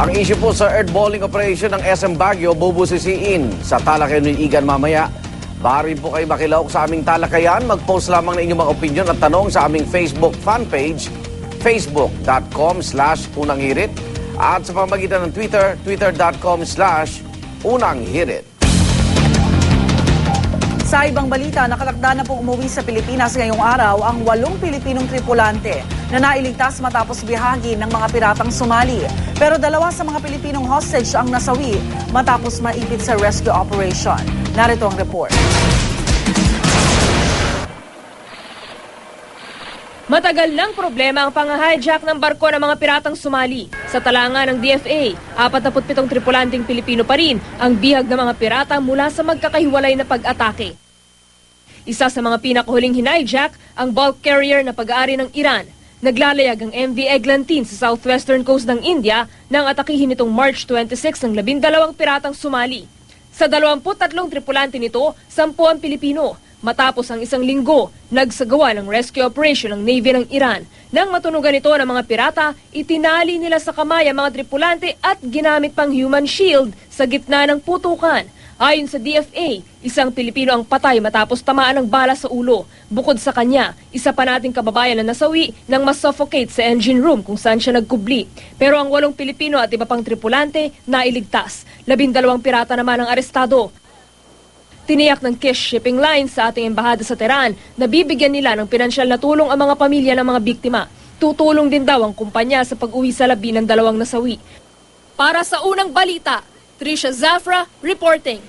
Ang issue po sa earthballing operation ng SM Baguio, bubusisiin sa talakayan ni Igan mamaya. Bari po kayo makilahok sa aming talakayan. Mag-post lamang ng inyong mga opinion at tanong sa aming Facebook fan page, facebook.com slash unanghirit. At sa pamagitan ng Twitter, twitter.com slash unanghirit. Sa ibang balita, nakatakda na pong umuwi sa Pilipinas ngayong araw ang walong Pilipinong tripulante na nailigtas matapos bihagi ng mga piratang Somali. Pero dalawa sa mga Pilipinong hostage ang nasawi matapos maipit sa rescue operation. Narito ang report. Matagal ng problema ang pang-hijack ng barko ng mga piratang Somali. Sa talanga ng DFA, 47 tripulanteng Pilipino pa rin ang bihag ng mga pirata mula sa magkakahiwalay na pag-atake. Isa sa mga pinakahuling hinijack ang bulk carrier na pag-aari ng Iran. Naglalayag ang MV Eglantine sa southwestern coast ng India nang atakihin nitong March 26 ng labindalawang piratang Somali. Sa 23 tripulante nito, 10 ang Pilipino. Matapos ang isang linggo, nagsagawa ng rescue operation ng Navy ng Iran. Nang matunugan ito ng mga pirata, itinali nila sa kamay ang mga tripulante at ginamit pang human shield sa gitna ng putukan. Ayon sa DFA, isang Pilipino ang patay matapos tamaan ng bala sa ulo. Bukod sa kanya, isa pa nating kababayan na nasawi nang masuffocate sa engine room kung saan siya nagkubli. Pero ang walong Pilipino at iba pang tripulante nailigtas. Labindalawang pirata naman ang arestado. Tiniyak ng Kish Shipping Line sa ating embahada sa Tehran na bibigyan nila ng pinansyal na tulong ang mga pamilya ng mga biktima. Tutulong din daw ang kumpanya sa pag-uwi sa labi ng dalawang nasawi. Para sa unang balita, Trisha Zafra reporting.